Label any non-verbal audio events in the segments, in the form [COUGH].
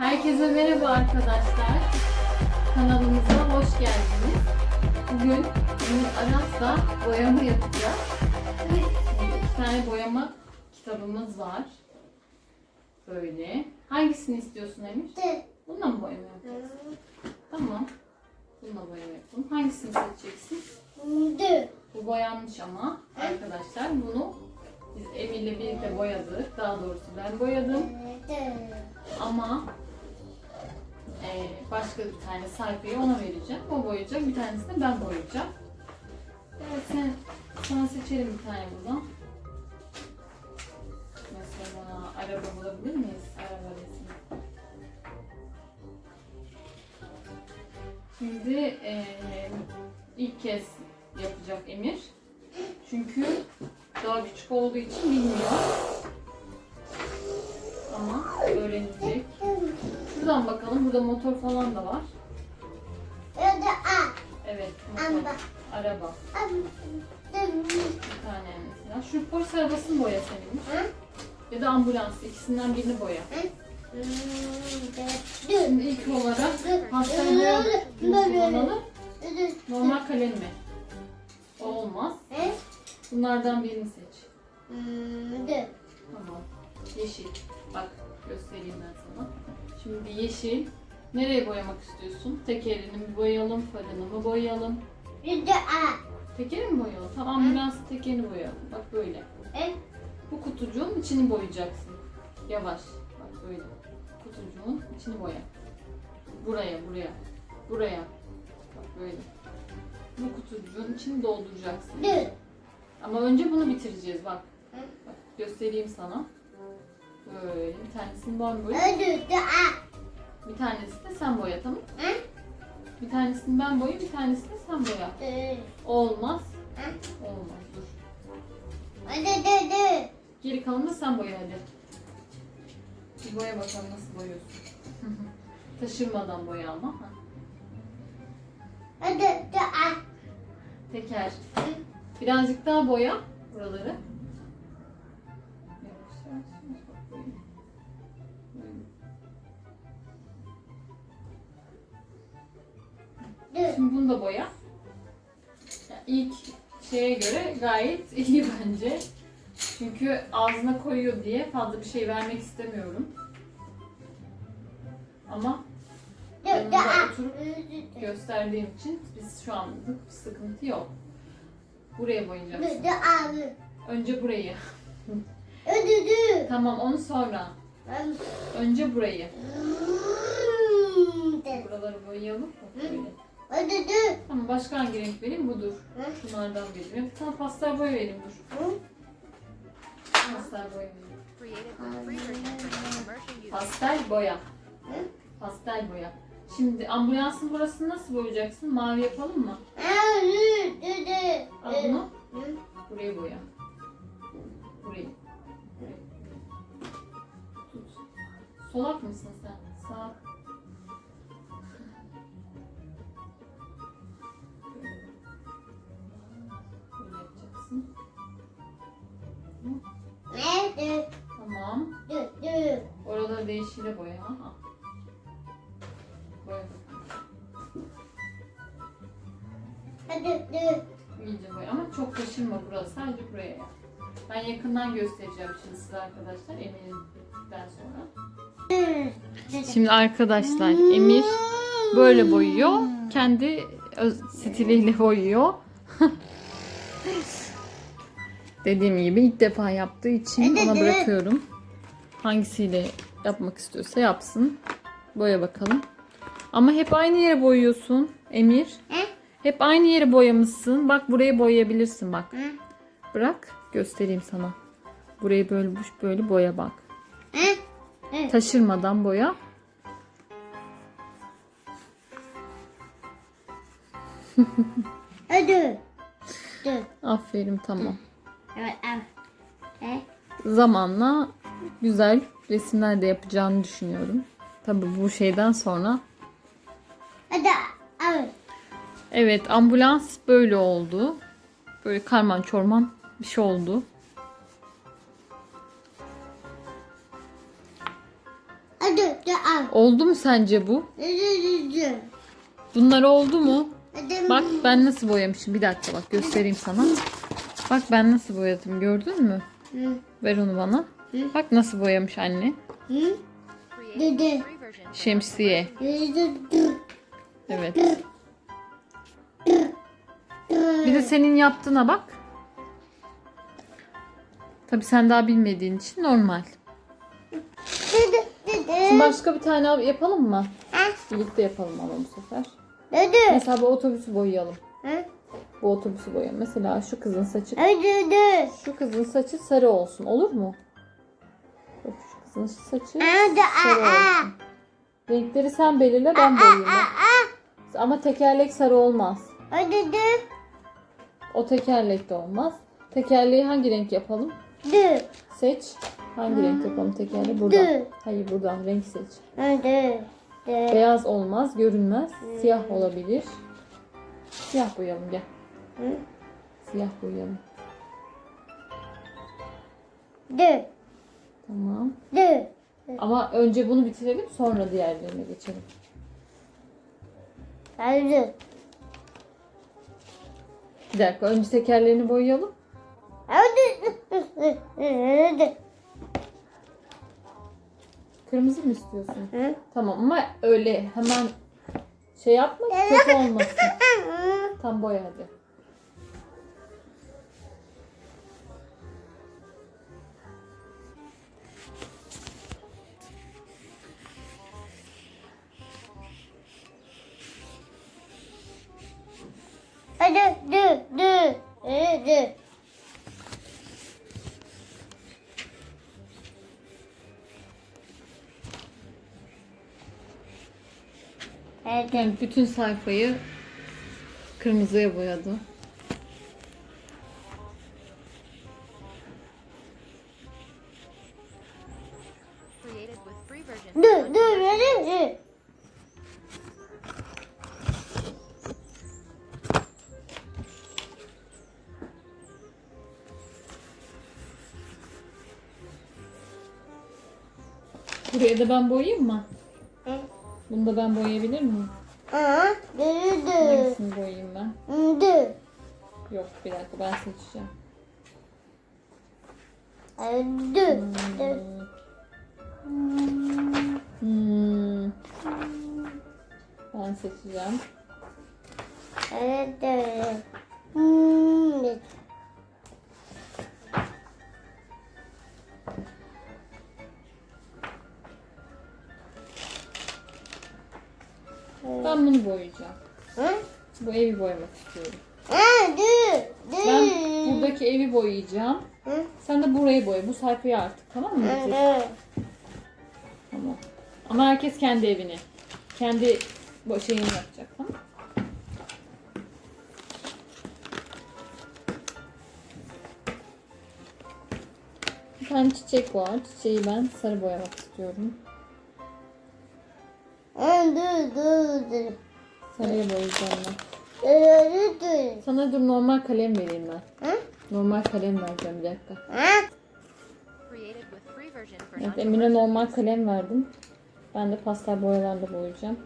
Herkese merhaba arkadaşlar. Kanalımıza hoş geldiniz. Bugün Ümit Aras'la boyama yapacağız. İki tane boyama kitabımız var. Böyle. Hangisini istiyorsun Emir? Bununla mı boyama yapacağız? Tamam. Bununla boyama yapalım. Hangisini seçeceksin? Bu boyanmış ama arkadaşlar bunu biz Emir'le birlikte boyadık. Daha doğrusu ben boyadım. Ama e, başka bir tane sayfayı ona vereceğim. O boyayacak. Bir tanesini ben boyayacağım. Evet sen sana seçelim bir tane buradan. Mesela araba bulabilir miyiz? Araba resmi. Şimdi e, ilk kez yapacak Emir. Çünkü daha küçük olduğu için bilmiyor. Ama öğrenecek. Şuradan bakalım. Burada motor falan da var. Evet, motor. Araba. Bir tane mesela. Şu polis arabasını boya senin. Ya da ambulans. İkisinden birini boya. Şimdi ilk olarak boya kullanalım. Normal kalem mi? O olmaz. Bunlardan birini seç. Tamam. Yeşil. Bak göstereyim ben. Şimdi yeşil. Nereye boyamak istiyorsun? Tekerini mi boyayalım, farını mı boyayalım? Tekeri mi boyayalım? Tamam ambulans tekerini boyayalım. Bak böyle. Bu kutucuğun içini boyayacaksın. Yavaş. Bak böyle. Kutucuğun içini boya. Buraya, buraya. Buraya. Bak böyle. Bu kutucuğun içini dolduracaksın. Ama önce bunu bitireceğiz bak. Bak göstereyim sana. Böyle bir tanesini ben boya. Bir tanesi de sen boya tamam mı? Bir tanesini ben boyayayım, bir tanesini de sen boya. Olmaz. Olmaz. Dur. Geri kalanını sen boya hadi. Bir boya bakalım nasıl boyuyorsun. [LAUGHS] Taşırmadan boya ama. ha. Teker. Birazcık daha boya buraları. Böyle. Şimdi bunu da boya. Ya İlk şeye göre gayet [LAUGHS] iyi bence. Çünkü ağzına koyuyor diye fazla bir şey vermek istemiyorum. Ama yanında oturup gösterdiğim için biz şu anlık bir sıkıntı yok. Buraya boyayacaksın. Önce burayı. Tamam onu sonra. Önce burayı. Buraları boyayalım. Bak Böyle. Tamam başka hangi renk vereyim? Budur. Şunlardan vereyim. Tamam pastel boya vereyim dur. Pastel boya vereyim. Pastel boya. Pastel boya. Şimdi ambulansın burasını nasıl boyayacaksın? Mavi yapalım mı? Al bunu. Buraya boya. Burayı. Solak mısın sen? Tamam. Oraları da yeşile boya. Aha. Boya. İyice boya ama çok taşınma burası. Sadece buraya yap. Ben yakından göstereceğim şimdi size arkadaşlar Emir'den sonra. Şimdi arkadaşlar Emir böyle boyuyor. Kendi öz- stiliyle boyuyor. [LAUGHS] Dediğim gibi ilk defa yaptığı için ona bırakıyorum. Hangisiyle yapmak istiyorsa yapsın. Boya bakalım. Ama hep aynı yere boyuyorsun Emir. Hep aynı yere boyamışsın. Bak burayı boyayabilirsin bak. Bırak göstereyim sana. Burayı böyle böyle boya bak. Taşırmadan boya. Aferin tamam. Zamanla güzel resimler de yapacağını düşünüyorum. Tabii bu şeyden sonra. Evet ambulans böyle oldu. Böyle karman çorman bir şey oldu. Oldu mu sence bu? Bunlar oldu mu? Bak ben nasıl boyamışım. Bir dakika bak göstereyim sana. Bak ben nasıl boyadım gördün mü? Ver onu bana. Bak nasıl boyamış anne. Create Dede. Şemsiye. Evet. Bir de senin yaptığına bak. Tabi sen daha bilmediğin için normal. Şimdi başka bir tane al- yapalım mı? Birlikte yapalım ama bu sefer. Mesela bu otobüsü boyayalım. Bu otobüsü boyayalım. Mesela şu kızın saçı şu kızın saçı sarı olsun. Olur mu? Bak şu kızın saçı sarı olsun. Renkleri sen belirle ben boyayayım. Ama tekerlek sarı olmaz. O tekerlek de olmaz. Tekerleği hangi renk yapalım? Seç. Hangi renk yapalım tekerleği? Buradan. Hayır buradan renk seç. Beyaz olmaz, görünmez. Siyah olabilir. Siyah boyayalım gel. Siyah boyayalım. Tamam. Ama önce bunu bitirelim sonra diğerlerine geçelim. Bir dakika önce tekerlerini boyayalım. Kırmızı mı istiyorsun? Tamam ama öyle hemen şey yapma kötü olmasın. [LAUGHS] Tam boya hadi. Yani bütün sayfayı kırmızıya boyadı. version for Android. Buraya da ben boyayayım mı? Bunu da ben boyayabilir miyim? Hangisini boyayayım ben? Yok bir dakika ben seçeceğim. Hmm. Ben seçeceğim. Ben bunu boyayacağım. Bu evi boyamak istiyorum. Ben buradaki evi boyayacağım. Sen de burayı boya. Bu sayfayı artık tamam mı? Bitir. Tamam. Ama herkes kendi evini. Kendi şeyini yapacak tamam Bir tane çiçek var. Çiçeği ben sarı boyamak istiyorum. Sarıya boyayacağım ben. Sana dur normal kalem vereyim ben. Normal kalem vereceğim bir dakika. For Evet. Emir'e normal kalem verdim. Ben de pastel boyalarla boyayacağım.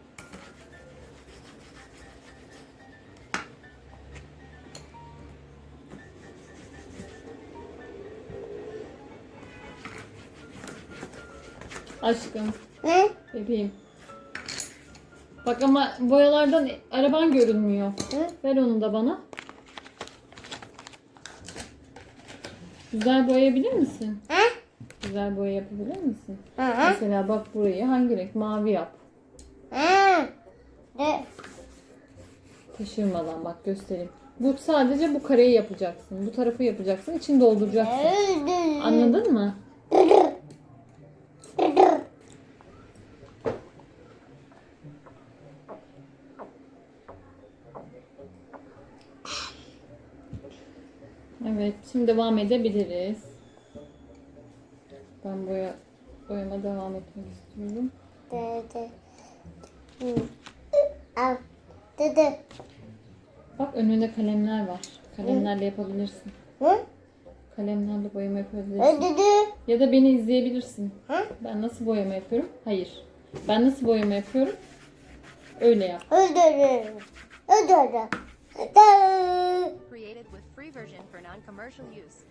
Aşkım, bebeğim. Bak ama boyalardan araban görünmüyor. Ver onu da bana. Güzel boyayabilir misin? Güzel boya yapabilir misin? Mesela bak burayı hangi renk? Mavi yap. Taşırmadan bak göstereyim. Bu sadece bu kareyi yapacaksın. Bu tarafı yapacaksın. İçini dolduracaksın. Anladın mı? Evet, şimdi devam edebiliriz. Ben boya boyama devam etmek istiyorum. Dede. Bak önünde kalemler var. Kalemlerle yapabilirsin. Kalemlerle boyama yapabilirsin. Dede. Ya da beni izleyebilirsin. Hı? Ben nasıl boyama yapıyorum? Hayır. Ben nasıl boyama yapıyorum? Öyle yap. Öldürürüm. Öldürürüm. version for non-commercial use.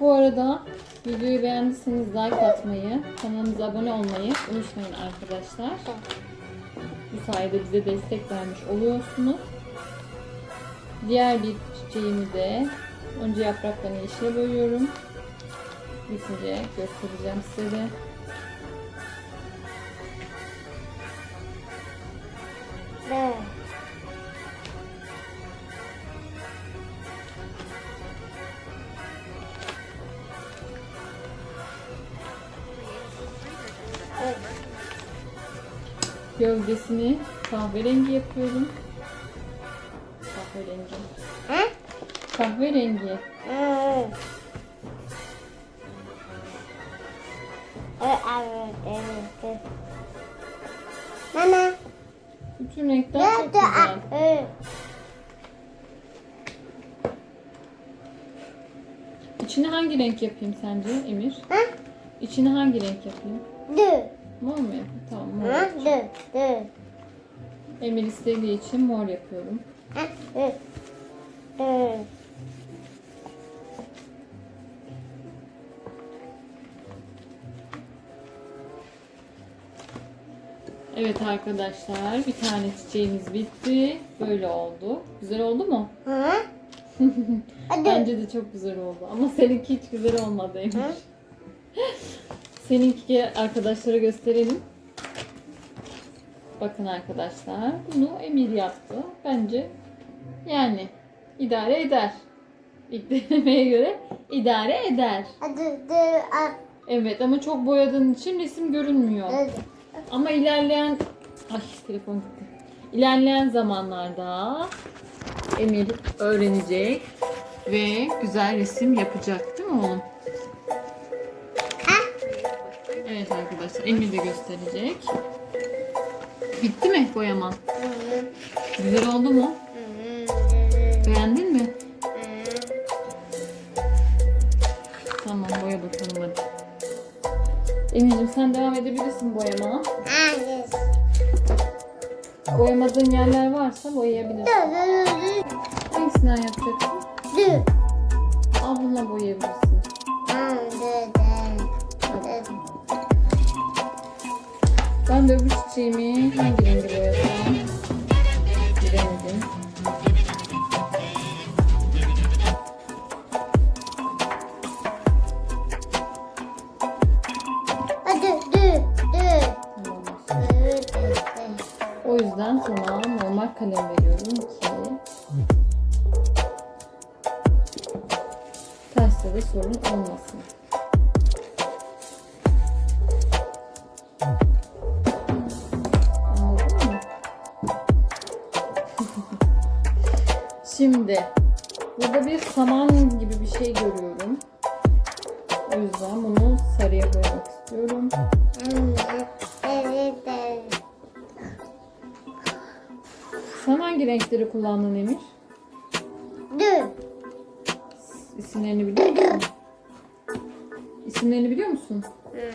Bu arada videoyu beğendiyseniz like atmayı, kanalımıza abone olmayı unutmayın arkadaşlar. Bu sayede bize destek vermiş oluyorsunuz. Diğer bir çiçeğimi de önce yapraklarını yeşile boyuyorum. Bitince göstereceğim size de. Gövdesini kahverengi yapıyorum. Kahverengi. Hı? Kahverengi. Hı. Evet, evet, evet. Mama, Bütün renkler çok güzel. Hı. İçine hangi renk yapayım sence Emir? Hı? İçine hangi renk yapayım? Dı. Mor mu yapayım? Tamam mor. Hı? Dı. Dı. Emir istediği için mor yapıyorum. Hı. Hı. Evet arkadaşlar bir tane çiçeğimiz bitti. Böyle oldu. Güzel oldu mu? [LAUGHS] Hı? Bence de çok güzel oldu. Ama seninki hiç güzel olmadı Emir. [LAUGHS] Seninki arkadaşlara gösterelim. Bakın arkadaşlar bunu Emir yaptı. Bence yani idare eder. İlk [LAUGHS] denemeye göre idare eder. Evet ama çok boyadığın için resim görünmüyor. Ama ilerleyen ay telefon gitti. İlerleyen zamanlarda Emir öğrenecek ve güzel resim yapacak değil mi oğlum? Evet arkadaşlar Emir de gösterecek. Bitti mi boyaman? Güzel oldu mu? Beğendin mi? Tamam boya bakalım hadi. Emir'cim sen devam edebilirsin boyama. Hayır. Boyamadığın yerler varsa boyayabilirsin. Hangisinden yapacaksın? Dı. Al bununla boyayabilirsin. Ben de öbür çiçeğimi bunu sarıya boyamak istiyorum. Sen hangi renkleri kullandın Emir? İsimlerini biliyor musun? İsimlerini biliyor musun? Hı.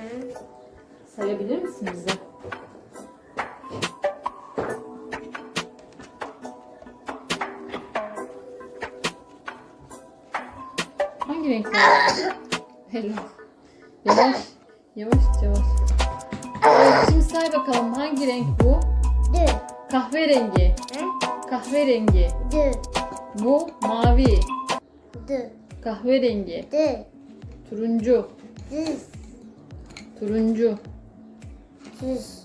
Sayabilir misin bize? Hangi renkler? [COUGHS] Helal. Yavaş. Yavaş yavaş. Evet, şimdi say bakalım hangi renk bu? Dı. Kahverengi. Hı? Kahverengi. Dı. Bu mavi. Dı. Kahverengi. Dı. Turuncu. Düz. Turuncu. Düz.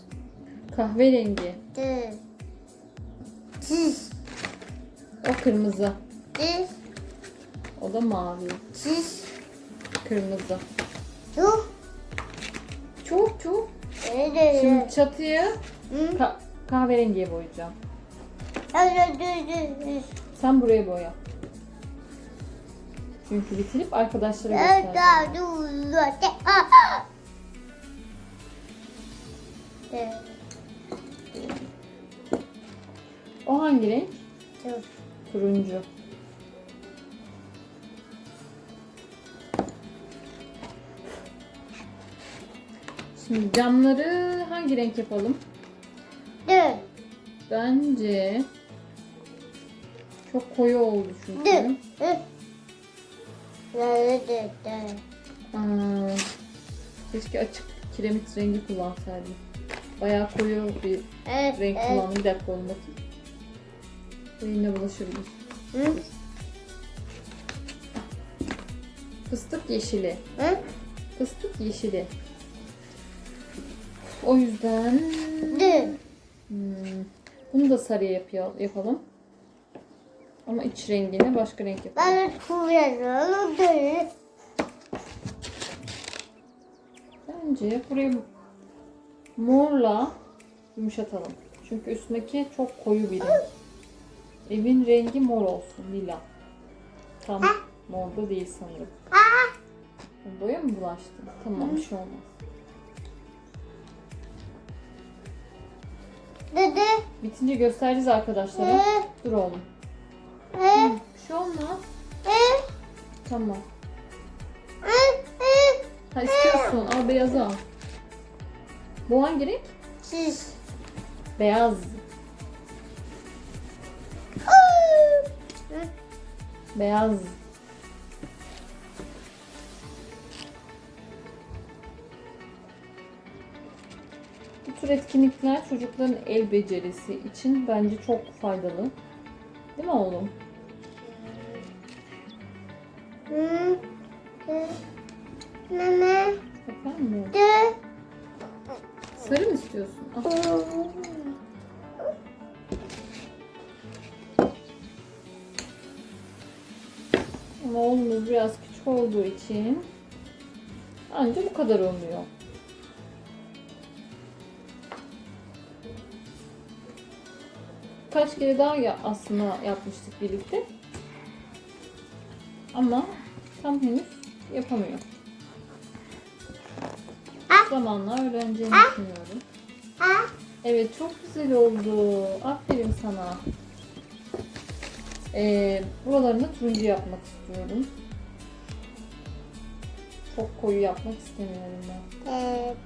Kahverengi. Dı. Düz. O kırmızı. Düz. O da mavi. Düz. Kırmızı. Çok çok. Öyle. Şimdi çatıyı Hı? ka- kahverengiye boyayacağım. Sen buraya boya. Çünkü bitirip arkadaşlara Dö göstereceğim. Ah! Dö O hangi renk? dö. Turuncu. Şimdi camları hangi renk yapalım? Dö Bence çok koyu oldu çünkü. dö. Dö. Dö dö dö. Aa, keşke açık kiremit rengi kullansaydım. Bayağı koyu bir Evet, renk evet. kullandım. Bir dakika. Bu yine bulaşabilir. Hı? Fıstık yeşili. Hı? Fıstık yeşili. O yüzden Dö. hmm, bunu da sarıya yapıyor, yapalım. Ama iç rengini başka renk yapalım. Ben kullanıyorum. Dö. Bence burayı morla yumuşatalım. Çünkü üstündeki çok koyu bir renk. Evin rengi mor olsun, lila. Tam mor da değil sanırım. Ah! Boya mı bulaştı? Tamam bir şey olmaz. Dö. Bitince göstereceğiz arkadaşlara. Hı? Dur oğlum. Hı? Bir şey olmaz. Hı? Tamam. Hı? Ha istiyorsun. Al beyazı al. Bu hangi renk? Siz. Beyaz. Beyaz. Etkinlikler çocukların el becerisi için bence çok faydalı. Değil mi oğlum? Mama. Efendim? Dö. Sarı mı istiyorsun? Al. Ama oğlumuz biraz küçük olduğu için anca bu kadar olmuyor. Kaç kere daha ya aslında yapmıştık birlikte. Ama tam henüz yapamıyor. Zamanla öğreneceğini düşünüyorum. Ha? Evet çok güzel oldu. Aferin sana. Ee, buralarını turuncu yapmak istiyorum. Çok koyu yapmak istemiyorum ben. Evet.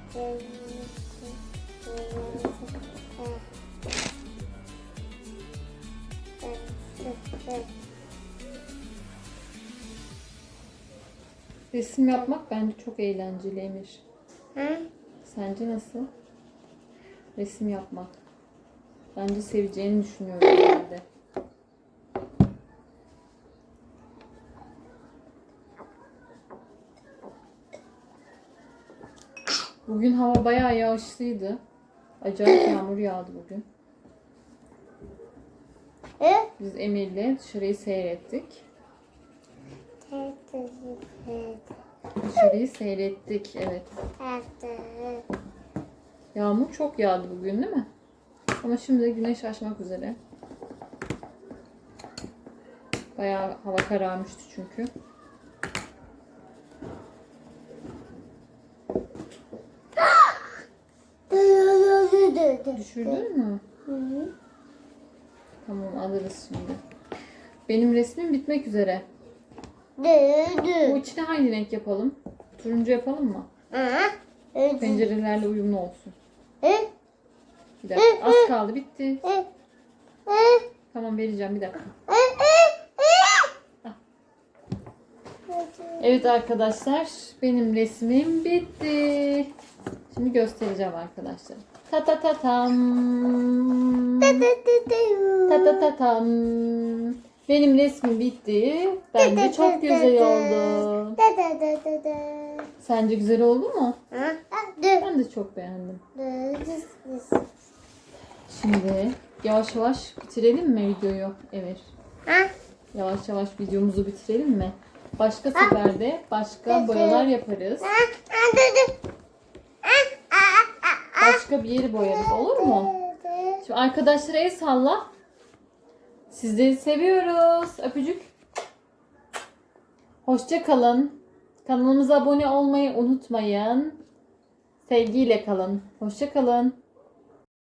Resim yapmak bence çok eğlenceli Emir. Hı? Sence nasıl? Resim yapmak. Bence seveceğini düşünüyorum herhalde. Bugün hava bayağı yağışlıydı. Acayip yağmur yağdı bugün. Hı? Biz Emir'le dışarıyı seyrettik. Dışarıyı seyrettik evet. Yağmur çok yağdı bugün değil mi? Ama şimdi güneş açmak üzere. Bayağı hava kararmıştı çünkü. [GASPS] Düşürdün mü? Tamam alırız şimdi. Benim resmim bitmek üzere. Bu içine hangi renk yapalım? Turuncu yapalım mı? Pencerelerle uyumlu olsun. Bir dakika. Az kaldı bitti. Tamam vereceğim bir dakika. Evet arkadaşlar benim resmim bitti. Şimdi göstereceğim arkadaşlar. Ta ta ta tam. Ta ta ta tam. Benim resmim bitti. Bence çok güzel oldu. Sence güzel oldu mu? Ben de çok beğendim. Şimdi yavaş yavaş bitirelim mi videoyu? Evet. Yavaş yavaş videomuzu bitirelim mi? Başka seferde başka boyalar yaparız. Başka bir yeri boyarız olur mu? Şimdi arkadaşlara el salla. Sizleri seviyoruz. Öpücük. Hoşça kalın. Kanalımıza abone olmayı unutmayın. Sevgiyle kalın. Hoşça kalın.